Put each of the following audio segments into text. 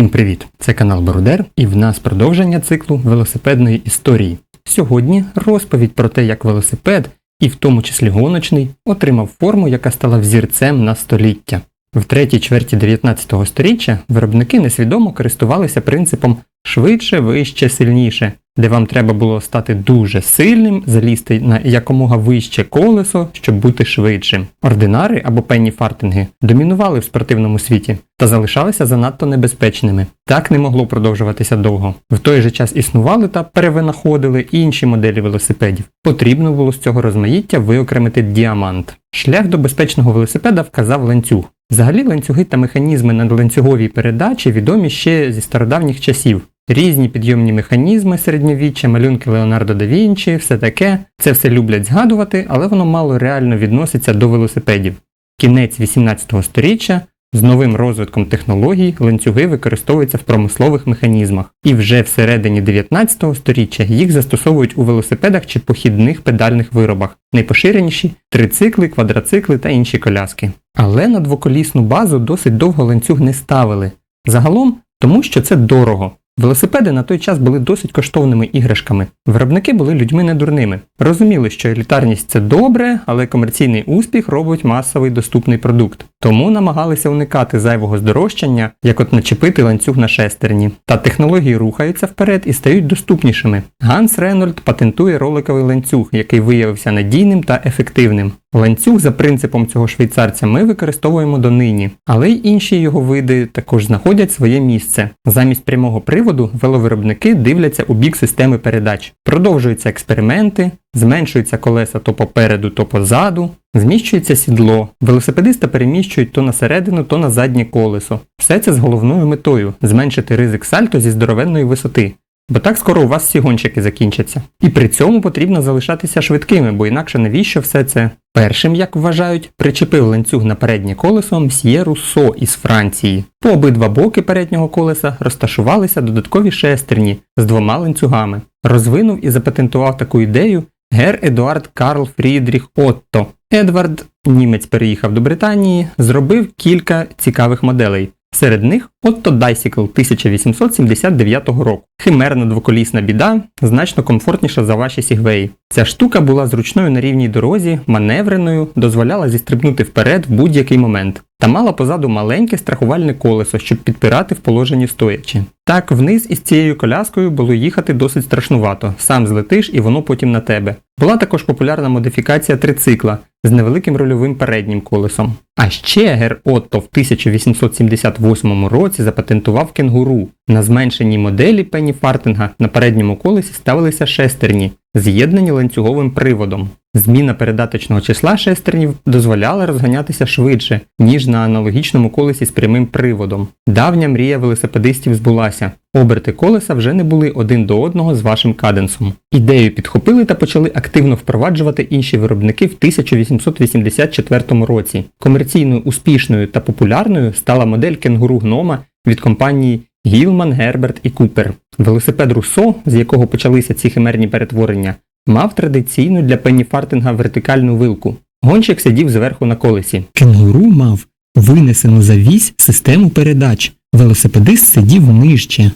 Всім привіт! Це канал Бородер і в нас продовження циклу велосипедної історії. Сьогодні розповідь про те, як велосипед, і в тому числі гоночний, отримав форму, яка стала взірцем на століття. В третій чверті 19 століття виробники несвідомо користувалися принципом швидше, вище, сильніше, де вам треба було стати дуже сильним, залізти на якомога вище колесо, щоб бути швидшим. Ординари або пенні фартинги домінували в спортивному світі та залишалися занадто небезпечними. Так не могло продовжуватися довго. В той же час існували та перевинаходили інші моделі велосипедів. Потрібно було з цього розмаїття виокремити діамант. Шлях до безпечного велосипеда вказав ланцюг. Взагалі ланцюги та механізми на ланцюговій передачі відомі ще зі стародавніх часів. Різні підйомні механізми середньовіччя, малюнки Леонардо да Вінчі, все таке. Це все люблять згадувати, але воно мало реально відноситься до велосипедів. Кінець 18 століття з новим розвитком технологій ланцюги використовуються в промислових механізмах, і вже всередині 19 століття їх застосовують у велосипедах чи похідних педальних виробах, найпоширеніші трицикли, квадроцикли та інші коляски. Але на двоколісну базу досить довго ланцюг не ставили. Загалом тому, що це дорого. Велосипеди на той час були досить коштовними іграшками. Виробники були людьми недурними. Розуміли, що елітарність це добре, але комерційний успіх робить масовий доступний продукт. Тому намагалися уникати зайвого здорожчання, як от начепити ланцюг на шестерні. Та технології рухаються вперед і стають доступнішими. Ганс Ренольд патентує роликовий ланцюг, який виявився надійним та ефективним. Ланцюг за принципом цього швейцарця ми використовуємо донині, але й інші його види також знаходять своє місце. Замість прямого приводу веловиробники дивляться у бік системи передач. Продовжуються експерименти, зменшуються колеса то попереду, то позаду, зміщується сідло. Велосипедиста переміщують то на середину, то на заднє колесо. Все це з головною метою зменшити ризик сальто зі здоровенної висоти. Бо так скоро у вас всі гонщики закінчаться. І при цьому потрібно залишатися швидкими, бо інакше навіщо все це? Першим, як вважають, причепив ланцюг на переднє колесо мсьє Руссо із Франції. По обидва боки переднього колеса розташувалися додаткові шестерні з двома ланцюгами. Розвинув і запатентував таку ідею гер Едуард Карл Фрідріх Отто. Едвард, німець переїхав до Британії, зробив кілька цікавих моделей. Серед них Отто Дайсікл 1879 року. Химерна двоколісна біда, значно комфортніша за ваші сігвеї. Ця штука була зручною на рівній дорозі, маневреною, дозволяла зістрибнути вперед в будь-який момент. Та мала позаду маленьке страхувальне колесо, щоб підпирати в положенні стоячи. Так, вниз із цією коляскою було їхати досить страшнувато, сам злетиш і воно потім на тебе. Була також популярна модифікація трицикла з невеликим рульовим переднім колесом. А ще Гер Отто в 1878 році запатентував кенгуру. На зменшеній моделі Пенні Фартинга на передньому колесі ставилися шестерні, з'єднані ланцюговим приводом. Зміна передаточного числа шестернів дозволяла розганятися швидше, ніж на аналогічному колесі з прямим приводом. Давня мрія велосипедистів збулася. Оберти колеса вже не були один до одного з вашим каденсом. Ідею підхопили та почали активно впроваджувати інші виробники в 1884 році. Комерційною успішною та популярною стала модель кенгуру гнома від компанії Гілман, Герберт і Купер. Велосипед Руссо, з якого почалися ці химерні перетворення, мав традиційну для пенніфартинга вертикальну вилку. Гонщик сидів зверху на колесі. Кенгуру мав винесену за вісь систему передач. Велосипедист сидів нижче.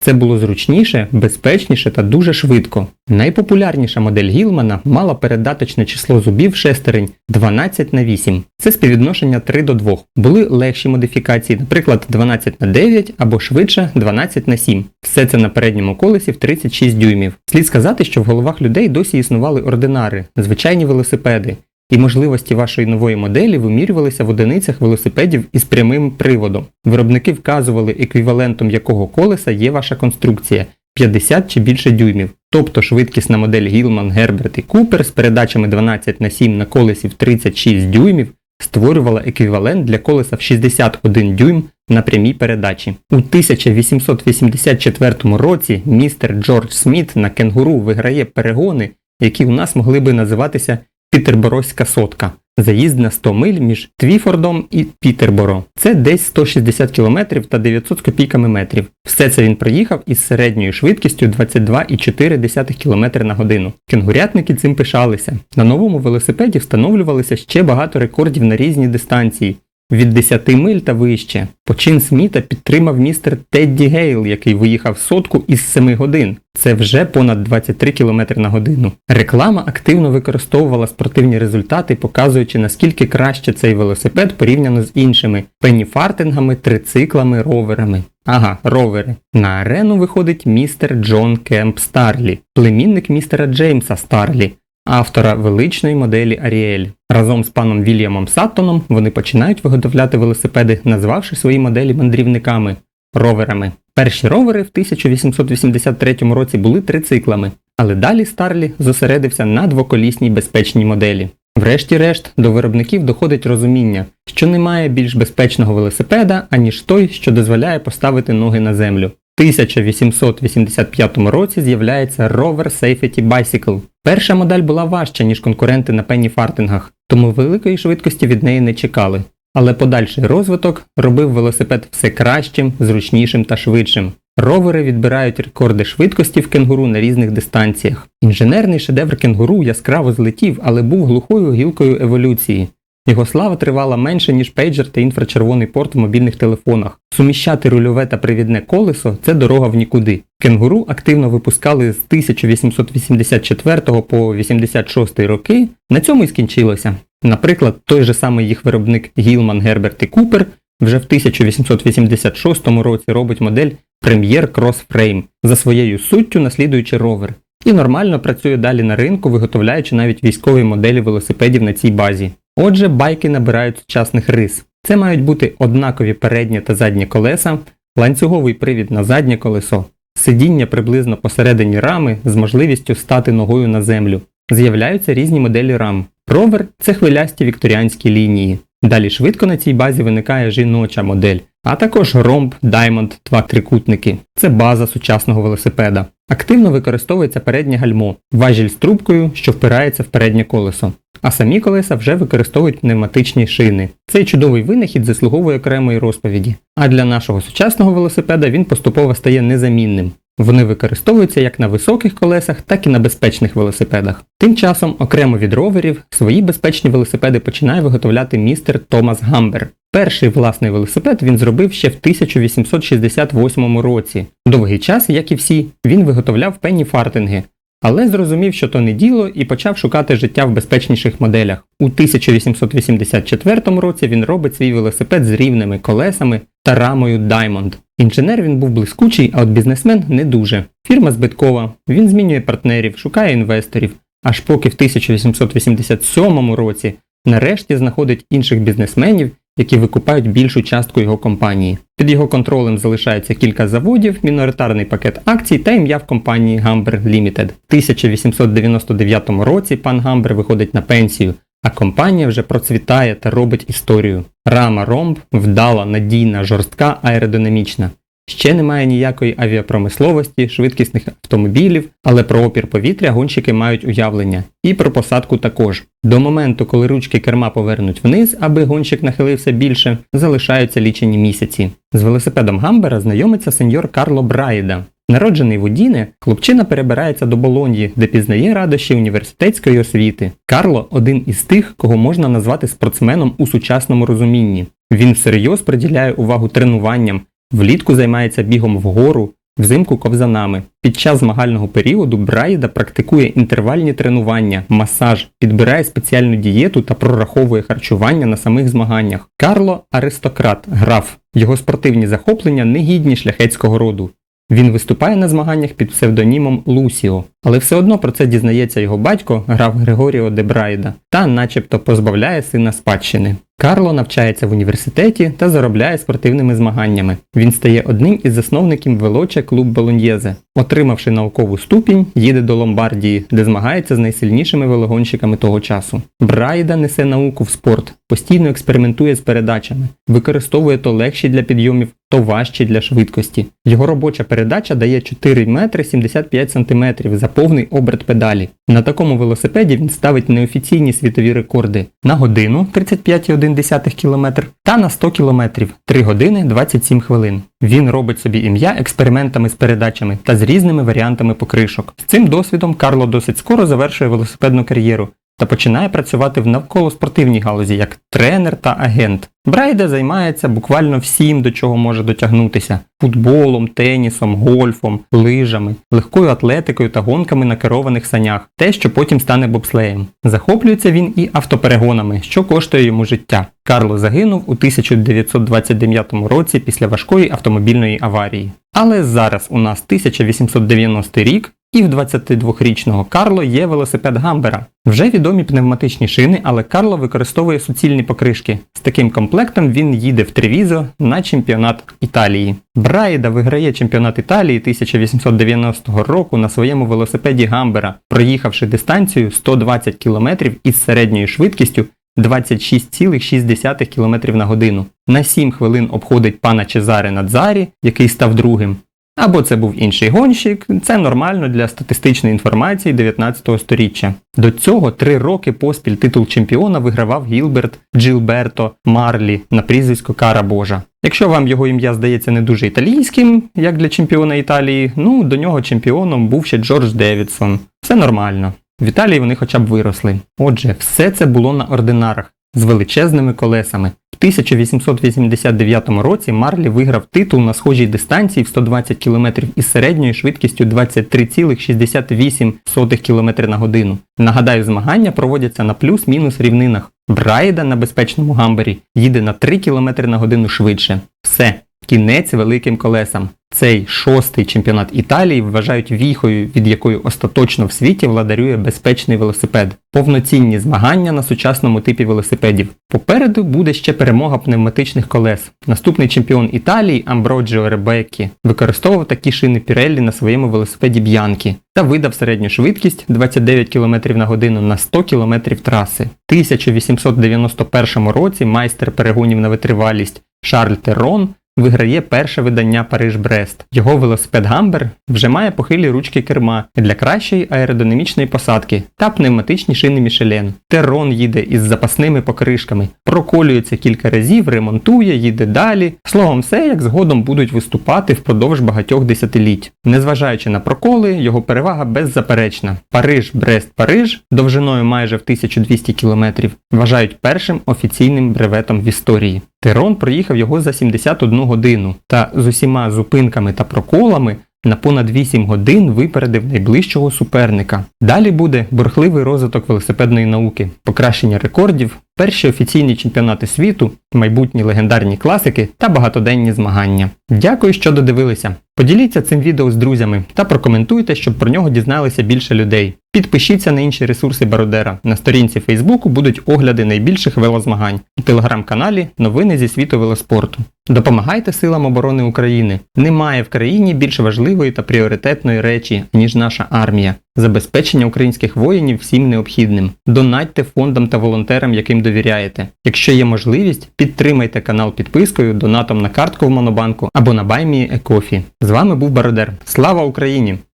Це було зручніше, безпечніше та дуже швидко. Найпопулярніша модель Гілмана мала передаточне число зубів шестерень 12 на 8. Це співвідношення 3 до 2. Були легші модифікації, наприклад, 12 на 9 або швидше 12 на 7. Все це на передньому колесі в 36 дюймів. Слід сказати, що в головах людей досі існували ординари, звичайні велосипеди. І можливості вашої нової моделі вимірювалися в одиницях велосипедів із прямим приводом. Виробники вказували, еквівалентом якого колеса є ваша конструкція 50 чи більше дюймів. Тобто швидкісна модель Гілман, Герберт і Купер з передачами 12 на 7 на колесі в 36 дюймів створювала еквівалент для колеса в 61 дюйм на прямій передачі. У 1884 році містер Джордж Сміт на кенгуру виграє перегони, які у нас могли би називатися Пітерборовська сотка. Заїзд на 100 миль між Твіфордом і Пітерборо. Це десь 160 км та 900 з копійками метрів. Все це він проїхав із середньою швидкістю 22,4 км на годину. Кенгурятники цим пишалися. На новому велосипеді встановлювалися ще багато рекордів на різні дистанції. Від 10 миль та вище. Почин Сміта підтримав містер Тедді Гейл, який виїхав сотку із 7 годин. Це вже понад 23 км на годину. Реклама активно використовувала спортивні результати, показуючи наскільки краще цей велосипед порівняно з іншими пенніфартингами, трициклами, роверами. Ага, ровери. На арену виходить містер Джон Кемп Старлі, племінник містера Джеймса Старлі, автора величної моделі Аріель. Разом з паном Вільямом Саттоном вони починають виготовляти велосипеди, назвавши свої моделі мандрівниками роверами. Перші ровери в 1883 році були трициклами, але далі Старлі зосередився на двоколісній безпечній моделі. Врешті-решт, до виробників доходить розуміння, що немає більш безпечного велосипеда, аніж той, що дозволяє поставити ноги на землю. В 1885 році з'являється Rover Safety Bicycle. Перша модель була важча, ніж конкуренти на пенніфартингах, тому великої швидкості від неї не чекали. Але подальший розвиток робив велосипед все кращим, зручнішим та швидшим. Ровери відбирають рекорди швидкості в кенгуру на різних дистанціях. Інженерний шедевр кенгуру яскраво злетів, але був глухою гілкою еволюції. Його слава тривала менше, ніж пейджер та інфрачервоний порт в мобільних телефонах. Суміщати рульове та привідне колесо це дорога в нікуди. Кенгуру активно випускали з 1884 по 86 роки. На цьому і скінчилося. Наприклад, той же самий їх виробник Гілман, Герберт і Купер вже в 1886 році робить модель Premier Cross Frame, за своєю суттю наслідуючи ровер. І нормально працює далі на ринку, виготовляючи навіть військові моделі велосипедів на цій базі. Отже, байки набирають сучасних рис. Це мають бути однакові переднє та заднє колеса, ланцюговий привід на заднє колесо, сидіння приблизно посередині рами з можливістю стати ногою на землю. З'являються різні моделі рам. Ровер це хвилясті вікторіанські лінії. Далі швидко на цій базі виникає жіноча модель, а також ромб, даймонд, два трикутники. Це база сучасного велосипеда. Активно використовується переднє гальмо, важіль з трубкою, що впирається в переднє колесо. А самі колеса вже використовують пневматичні шини. Цей чудовий винахід заслуговує окремої розповіді. А для нашого сучасного велосипеда він поступово стає незамінним. Вони використовуються як на високих колесах, так і на безпечних велосипедах. Тим часом, окремо від роверів, свої безпечні велосипеди починає виготовляти містер Томас Гамбер. Перший власний велосипед він зробив ще в 1868 році. Довгий час, як і всі, він виготовляв пенні фартинги, але зрозумів, що то не діло, і почав шукати життя в безпечніших моделях. У 1884 році він робить свій велосипед з рівними колесами та рамою Diamond. Інженер він був блискучий, а от бізнесмен не дуже. Фірма збиткова, він змінює партнерів, шукає інвесторів, аж поки в 1887 році нарешті знаходить інших бізнесменів, які викупають більшу частку його компанії. Під його контролем залишається кілька заводів, міноритарний пакет акцій та ім'я в компанії Гамбер Limited. В 1899 році пан Гамбер виходить на пенсію, а компанія вже процвітає та робить історію. Рама ромб вдала, надійна, жорстка, аеродинамічна. Ще немає ніякої авіапромисловості, швидкісних автомобілів, але про опір повітря гонщики мають уявлення. І про посадку також. До моменту, коли ручки керма повернуть вниз, аби гонщик нахилився більше, залишаються лічені місяці. З велосипедом Гамбера знайомиться сеньор Карло Браїда. Народжений в Удіне, хлопчина перебирається до Болоньї, де пізнає радощі університетської освіти. Карло один із тих, кого можна назвати спортсменом у сучасному розумінні. Він всерйоз приділяє увагу тренуванням, влітку займається бігом вгору, взимку ковзанами. Під час змагального періоду Брайда практикує інтервальні тренування, масаж, підбирає спеціальну дієту та прораховує харчування на самих змаганнях. Карло аристократ, граф. Його спортивні захоплення не гідні шляхетського роду. Він виступає на змаганнях під псевдонімом Лусіо, але все одно про це дізнається його батько, граф Григоріо де Брайда, та начебто позбавляє сина спадщини. Карло навчається в університеті та заробляє спортивними змаганнями. Він стає одним із засновників велоча клуб Болоньєзе. Отримавши наукову ступінь, їде до Ломбардії, де змагається з найсильнішими велогонщиками того часу. Брайда несе науку в спорт, постійно експериментує з передачами, використовує то легші для підйомів, то важчі для швидкості. Його робоча передача дає 4 метри 75 сантиметрів за повний оберт педалі. На такому велосипеді він ставить неофіційні світові рекорди на годину 35,1 км та на 100 км 3 години 27 хвилин. Він робить собі ім'я експериментами з передачами та з різними варіантами покришок. З цим досвідом Карло досить скоро завершує велосипедну кар'єру та починає працювати в навколоспортивній галузі як тренер та агент. Брайде займається буквально всім, до чого може дотягнутися: футболом, тенісом, гольфом, лижами, легкою атлетикою та гонками на керованих санях, те, що потім стане бобслеєм. Захоплюється він і автоперегонами, що коштує йому життя. Карло загинув у 1929 році після важкої автомобільної аварії. Але зараз у нас 1890 рік, і в 22-річного Карло є велосипед Гамбера. Вже відомі пневматичні шини, але Карло використовує суцільні покришки. З таким комплектом він їде в Тревізо на чемпіонат Італії. Брайда виграє чемпіонат Італії 1890 року на своєму велосипеді Гамбера, проїхавши дистанцію 120 км із середньою швидкістю 26,6 км на годину. На 7 хвилин обходить пана Чезаре Надзарі, який став другим. Або це був інший гонщик, це нормально для статистичної інформації 19 століття. До цього три роки поспіль титул чемпіона вигравав Гілберт Джилберто Марлі на прізвисько Кара Божа. Якщо вам його ім'я здається не дуже італійським, як для чемпіона Італії, ну до нього чемпіоном був ще Джордж Девідсон. Все нормально. В Італії вони хоча б виросли. Отже, все це було на ординарах з величезними колесами. В 1889 році Марлі виграв титул на схожій дистанції в 120 км із середньою швидкістю 23,68 км на годину. Нагадаю, змагання проводяться на плюс-мінус рівнинах. Брайда на безпечному гамбері їде на 3 км на годину швидше. Все, кінець великим колесам. Цей шостий чемпіонат Італії вважають віхою, від якої остаточно в світі владарює безпечний велосипед. Повноцінні змагання на сучасному типі велосипедів. Попереду буде ще перемога пневматичних колес. Наступний чемпіон Італії Амброджіо Ребеккі використовував такі шини Pirelli на своєму велосипеді Б'янкі та видав середню швидкість 29 км на годину на 100 км траси. В 1891 році майстер перегонів на витривалість Шарль Террон виграє перше видання Париж-Брест. Його велосипед Гамбер вже має похилі ручки керма для кращої аеродинамічної посадки та пневматичні шини Мішелен. Терон їде із запасними покришками, проколюється кілька разів, ремонтує, їде далі. Словом, все як згодом будуть виступати впродовж багатьох десятиліть. Незважаючи на проколи, його перевага беззаперечна. Париж, Брест, Париж довжиною майже в 1200 км вважають першим офіційним бреветом в історії. Терон проїхав його за 71 годину та з усіма зупинками та проколами на понад 8 годин випередив найближчого суперника. Далі буде бурхливий розвиток велосипедної науки, покращення рекордів, перші офіційні чемпіонати світу, майбутні легендарні класики та багатоденні змагання. Дякую, що додивилися. Поділіться цим відео з друзями та прокоментуйте, щоб про нього дізналися більше людей. Підпишіться на інші ресурси Бародера. На сторінці Фейсбуку будуть огляди найбільших велозмагань, у телеграм-каналі Новини зі світу велоспорту. Допомагайте силам оборони України. Немає в країні більш важливої та пріоритетної речі, ніж наша армія. Забезпечення українських воїнів всім необхідним. Донатьте фондам та волонтерам, яким довіряєте. Якщо є можливість, підтримайте канал підпискою, донатом на картку в Монобанку або на Баймі Екофі. З вами був Бородер. Слава Україні!